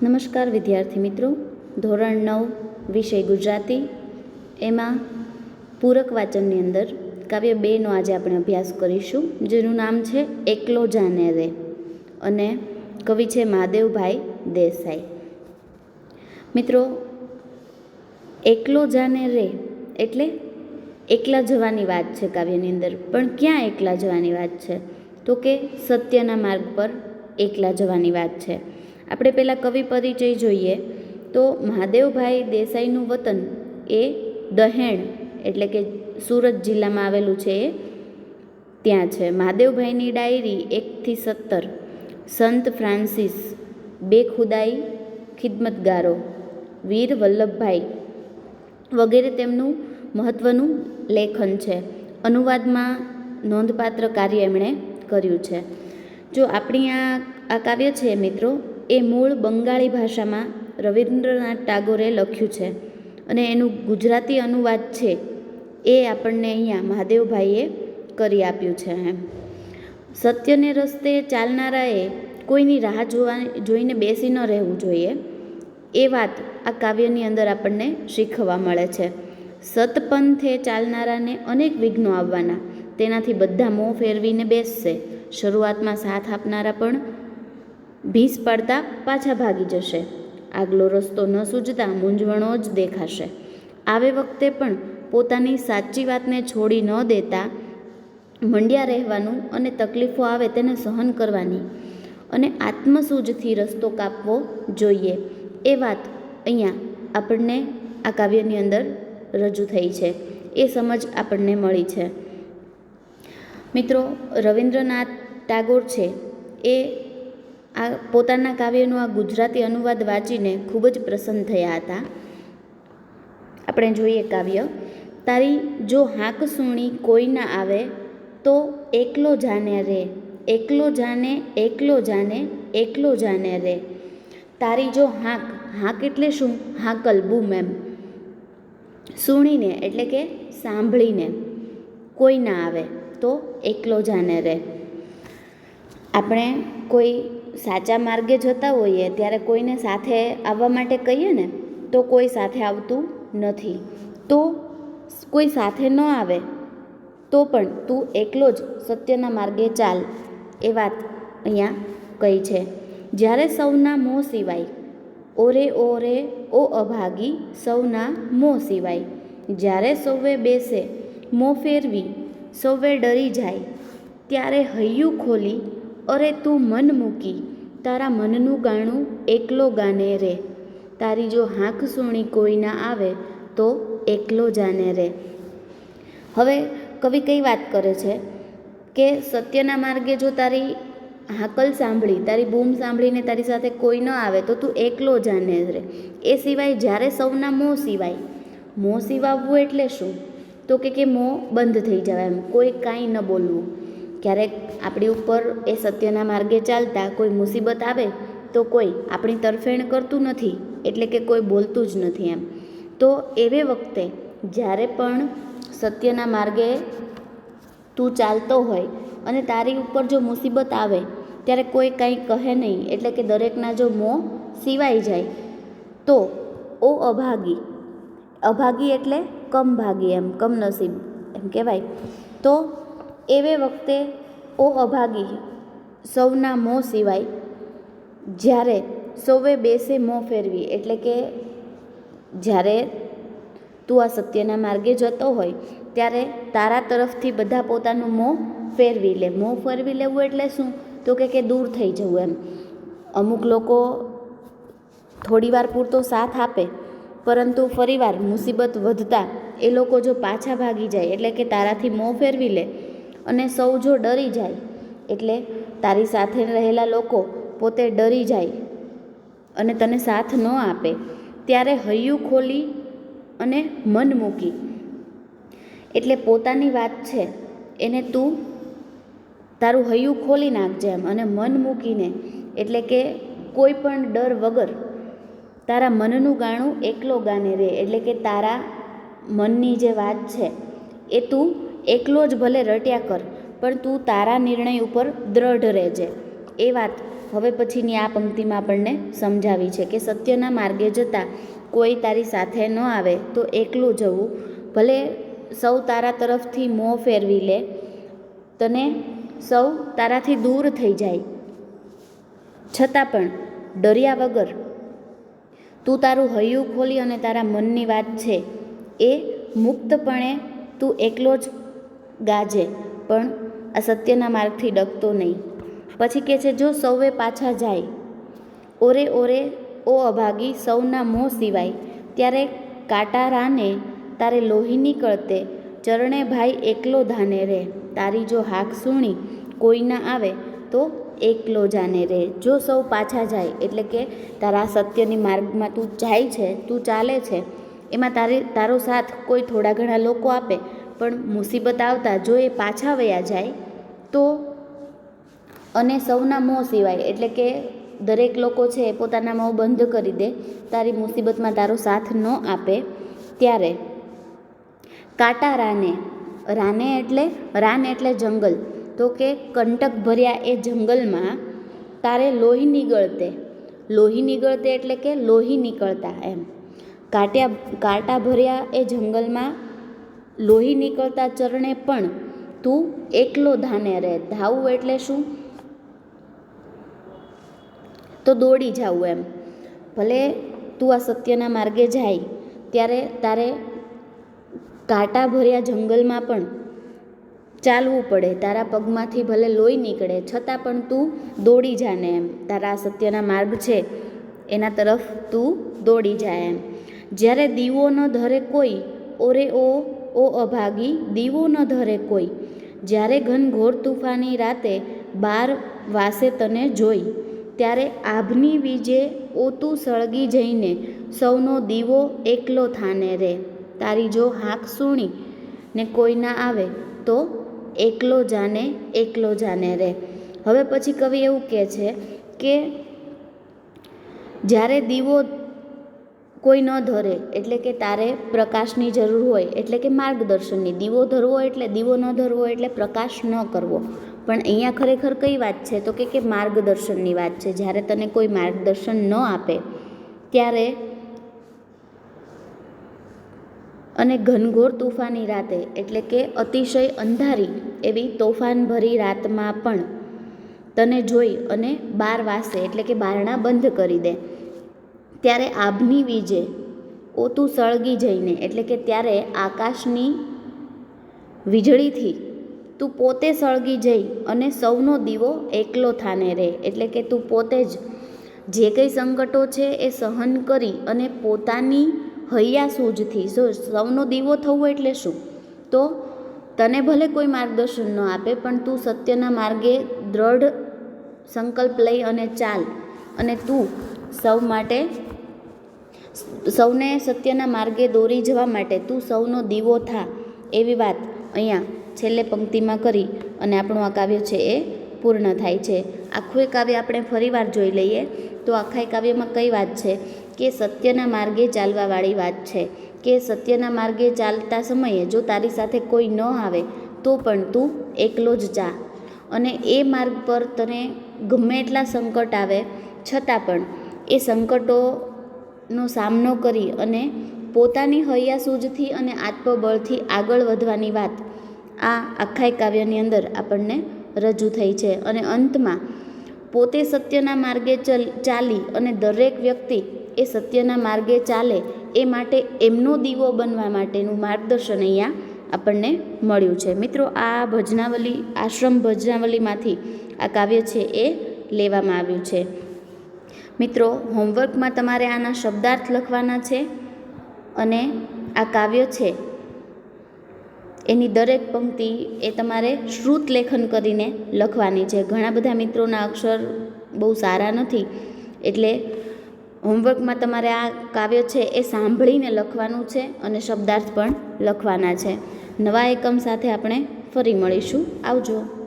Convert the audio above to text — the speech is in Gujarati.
નમસ્કાર વિદ્યાર્થી મિત્રો. ધોરણ નવ, વિષય ગુજરાતી. એમાં પૂરક વાચનની અંદર કાવ્ય બેનો આજે આપણે અભ્યાસ કરીશું, જેનું નામ છે એકલો જાને રે અને કવિ છે મહાદેવભાઈ દેસાઈ. મિત્રો, એકલો જાને રે એટલે એકલા જવાની વાત છે કાવ્યની અંદર. પણ ક્યાં એકલા જવાની વાત છે? તો કે સત્યના માર્ગ પર એકલા જવાની વાત છે. આપણે પહેલાં કવિ પરિચય જોઈએ, તો મહાદેવભાઈ દેસાઈનું વતન એ દહેણ એટલે કે સુરત જિલ્લામાં આવેલું છે એ. ત્યાં છે. મહાદેવભાઈની ડાયરી એકથી સત્તર. સંત ફ્રાન્સિસ, બે ખુદાઈ, ખિદમતગારો, વીર વલ્લભભાઈ વગેરે તેમનું મહત્ત્વનું લેખન છે. અનુવાદમાં નોંધપાત્ર કાર્ય એમણે કર્યું છે. જો આપણી આ આ કાવ્ય છે મિત્રો એ મૂળ બંગાળી ભાષામાં રવિન્દ્રનાથ ટાગોરે લખ્યું છે અને એનું ગુજરાતી અનુવાદ છે એ આપણને અહીંયા મહાદેવભાઈએ કરી આપ્યું છે એમ. સત્યને રસ્તે ચાલનારાએ કોઈની રાહ જોવા, જોઈને બેસી ન રહેવું જોઈએ એ વાત આ કાવ્યની અંદર આપણને શીખવા મળે છે. સતપંથે ચાલનારાને અનેક વિઘ્નો આવવાના, તેનાથી બધા મોં ફેરવીને બેસશે. શરૂઆતમાં સાથ આપનારા પણ ભીસ પડતા પાછા ભાગી જશે. આગલો રસ્તો ન સૂઝતા મૂંઝવણો જ દેખાશે. આવે વખતે પણ પોતાની સાચી વાતને છોડી ન દેતા મંડ્યા રહેવાનું અને તકલીફો આવે તેને સહન કરવાની. અને આત્મસૂઝથી રસ્તો કાપવો જોઈએ. એ વાત અહીંયા આપણને આ કાવ્યની અંદર રજૂ થઈ છે. એ સમજ આપણને મળી છે. મિત્રો, રવિન્દ્રનાથ ટાગોર છે. એ આ પોતાના કાવ્યનું આ ગુજરાતી અનુવાદ વાંચીને ખૂબ જ પ્રસન્ન થયા હતા. આપણે જોઈએ કાવ્ય. તારી જો હાંક સુણી કોઈ ના આવે, તો એકલો જાને રે, એકલો જાને એકલો જાને એકલો જાને રે. તારી જો હાંક, હાક એટલે શું? હાકલ બૂમ એમ. સુણીને એટલે કે સાંભળીને કોઈ ના આવે, તો એકલો જાને રે. આપણે કોઈ સાચા માર્ગે જતા હોઈએ, ત્યારે કોઈને સાથે આવવા માટે કહીએ ને, તો કોઈ સાથે આવતું નથી. તો કોઈ સાથે ન આવે, તો પણ તું એકલો જ સત્યના માર્ગે ચાલ, એ વાત અહીંયા કહી છે. જ્યારે સૌના મોં સિવાય, ઓરે ઓરે ઓ અભાગી સૌના મોં સિવાય, જ્યારે સૌએ બેસે મોં ફેરવી, સૌએ ડરી જાય, ત્યારે હૈયું ખોલી અરે તું મન મૂકી, તારા મનનું ગાણું એકલો ગાને રે. તારી જો હાંક સુણી કોઈ ના આવે, તો એકલો જાને રે. હવે કવિ કઈ વાત કરે છે? કે સત્યના માર્ગે જો તારી હાકલ સાંભળી, તારી બૂમ સાંભળીને તારી સાથે કોઈ ન આવે, તો તું એકલો જાને રે. એ સિવાય જ્યારે સૌના મોં સિવાય, મોં સિવાવવું એટલે શું? તો કે કે મોં બંધ થઈ જવાય એમ, કોઈ કાંઈ ન બોલવું. ક્યારેક આપણી ઉપર એ સત્યના માર્ગે ચાલતા કોઈ મુસીબત આવે તો કોઈ આપણી તરફેણ કરતું નથી, એટલે કે કોઈ બોલતું જ નથી એમ. તો એવે વખતે જ્યારે પણ સત્યના માર્ગે તું ચાલતો હોય અને તારી ઉપર જો મુસીબત આવે, ત્યારે કોઈ કાંઈ કહે નહીં, એટલે કે દરેકના જો મોં સિવાઈ જાય, તો ઓ અભાગી. અભાગી એટલે કમ ભાગી એમ, કમનસીબ એમ કહેવાય. તો એવે વખતે ઓ અભાગી સૌના મોં સિવાય. જ્યારે સૌએ બેસે મોં ફેરવી, એટલે કે જ્યારે તું આ સત્યના માર્ગે જતો હોય, ત્યારે તારા તરફથી બધા પોતાનું મોં ફેરવી લે. મોં ફેરવી લેવું એટલે શું? તો કે કે દૂર થઈ જવું એમ. અમુક લોકો થોડીવાર પૂરતો સાથ આપે, પરંતુ ફરીવાર મુસીબત વધતા એ લોકો જો પાછા ભાગી જાય, એટલે કે તારાથી મોં ફેરવી લે અને સૌ જો ડરી જાય, એટલે તારી સાથે રહેલા લોકો પોતે ડરી જાય અને તને સાથ ન આપે. ત્યારે હૈયું ખોલી અને મન મૂકી. એટલે પોતાની વાત છે, એને તું તારું હૈયું ખોલી નાખજે એમ અને મન મૂકીને. એટલે કે કોઈ પણ ડર વગર તારા મનનું ગાણું એકલો ગાને રે. એટલે કે તારા મનની જે વાત છે, એ તું એકલો જ ભલે રટ્યા કર, પણ તું તારા નિર્ણય ઉપર દ્રઢ રહેજે. એ વાત હવે પછીની આ પંક્તિમાં આપણને સમજાવી છે કે સત્યના માર્ગે જતાં કોઈ તારી સાથે ન આવે તો એકલું જવું. ભલે સૌ તારા તરફથી મોં ફેરવી લે, તને સૌ તારાથી દૂર થઈ જાય. છતાં પણ ડર્યા વગર તું તારું હૈયું ખોલી અને તારા મનની વાત છે, એ મુક્તપણે તું એકલો જ ગાજે, પણ આ સત્યના માર્ગથી ડગતો નહીં. પછી કહે છે, જો સૌએ પાછા જાય, ઓરે ઓરે ઓ અભાગી સૌના મોં સિવાય, ત્યારે કાટારાને તારે લોહી નીકળતે ચરણે ભાઈ એકલો ધાને રે, તારી જો હાક સુણી કોઈ ના આવે, તો એકલો જાને રે. જો સૌ પાછા જાય, એટલે કે તારા સત્યની માર્ગમાં તું જાય છે, તું ચાલે છે, એમાં તારી, તારો સાથ કોઈ થોડા ઘણા લોકો આપે પણ મુસીબત આવતા જો એ પાછા વયા જાય, તો અને સૌના મોં સિવાય, એટલે કે દરેક લોકો છે એ પોતાના મોં બંધ કરી દે, તારી મુસીબતમાં તારો સાથ ન આપે, ત્યારે કાંટા રાને રાને એટલે, રાન એટલે જંગલ, તો કે કંટક ભર્યા એ જંગલમાં તારે લોહી નીકળતે લોહી નીકળતે એટલે કે લોહી નીકળતા એમ. કાંટ્યા, કાંટા ભર્યા એ જંગલમાં લોહી નીકળતા ચરણે પણ તું એકલો ધાને રહે. ધાવું એટલે શું? તો દોડી જાવું એમ. ભલે તું આ સત્યના માર્ગે જાય, ત્યારે તારે કાંટા ભર્યા જંગલમાં પણ ચાલવું પડે. તારા પગમાંથી ભલે લોહી નીકળે, છતાં પણ તું દોડી જાને એમ. તારા આ સત્યના માર્ગ છે, એના તરફ તું દોડી જાય એમ. જ્યારે દીવો ન ધરે કોઈ, ઓરે ઓ ઓ અભાગી, દીવો ન ધરે કોઈ. જ્યારે ઘનઘોર તુફાની રાતે બાર વાસે તને જોઈ, ત્યારે આભની વીજે ઓતું સળગી જઈને સૌનો દીવો એકલો થાને રે. તારી જો હાક સુણી ને કોઈ ના આવે, તો એકલો જાને એકલો જાને રે. હવે પછી કવિ એવું કહે છે કે, જ્યારે દીવો કોઈ ન ધરે એટલે કે તારે પ્રકાશની જરૂર હોય એટલે કે માર્ગદર્શનની. દીવો ધરવો એટલે દીવો ન ધરવો એટલે પ્રકાશ ન કરવો. પણ અહીંયા ખરેખર કઈ વાત છે? તો કે કે માર્ગદર્શનની વાત છે. જ્યારે તને કોઈ માર્ગદર્શન ન આપે, ત્યારે અને ઘનઘોર તોફાની રાતે એટલે કે અતિશય અંધારી એવી તોફાનભરી રાતમાં પણ તને જોઈ અને બાર વાસે એટલે કે બારણા બંધ કરી દે. ત્યારે આભની વીજે ઓતું સળગી જઈને, એટલે કે ત્યારે આકાશની વીજળીથી તું પોતે સળગી જઈ અને સૌનો દીવો એકલો થાને રહે એટલે કે તું પોતે જ જે કંઈ સંકટો છે એ સહન કરી અને પોતાની હૈયા સૂઝથી જો સૌનો દીવો થવો એટલે શું? તો તને ભલે કોઈ માર્ગદર્શન ન આપે, પણ તું સત્યના માર્ગે દ્રઢ સંકલ્પ લઈ અને ચાલ અને તું સૌ માટે સૌને સત્યના માર્ગે દોરી જવા માટે તું સૌનો દીવો થા. એવી વાત અહીંયા છેલ્લે પંક્તિમાં કરી અને આપણું આ કાવ્ય છે એ પૂર્ણ થાય છે. આખું એ કાવ્ય આપણે ફરીવાર જોઈ લઈએ તો આખા એ કાવ્યમાં કઈ વાત છે? કે સત્યના માર્ગે ચાલવાવાળી વાત છે. કે સત્યના માર્ગે ચાલતા સમયે જો તારી સાથે કોઈ ન આવે તો પણ તું એકલો જ જા. અને એ માર્ગ પર તને ગમે એટલા સંકટ આવે છતાં પણ એ સંકટોનો સામનો કરી અને પોતાની હૈયાસૂઝથી અને આત્મબળથી આગળ વધવાની વાત આ આખાય કાવ્યની અંદર આપણને રજૂ થઈ છે. અને અંતમાં, પોતે સત્યના માર્ગે ચલ, ચાલી અને દરેક વ્યક્તિ એ સત્યના માર્ગે ચાલે એ માટે એમનો દીવો બનવા માટેનું માર્ગદર્શન અહીંયા આપણને મળ્યું છે. મિત્રો, આ ભજનાવલી, આશ્રમ ભજનાવલીમાંથી આ કાવ્ય છે એ લેવામાં આવ્યું છે. મિત્રો હોમવર્કમાં તમારે આના શબ્દાર્થ લખવાના છે અને આ કાવ્ય છે. એની દરેક પંક્તિ એ તમારે શ્રુત લેખન કરીને લખવાની છે. ઘણા બધા મિત્રોના અક્ષર બહુ સારા નથી, એટલે હોમવર્કમાં તમારે આ કાવ્ય છે એ સાંભળીને લખવાનું છે અને શબ્દાર્થ પણ લખવાના છે. નવા એકમ સાથે આપણે ફરી મળીશું. આવજો.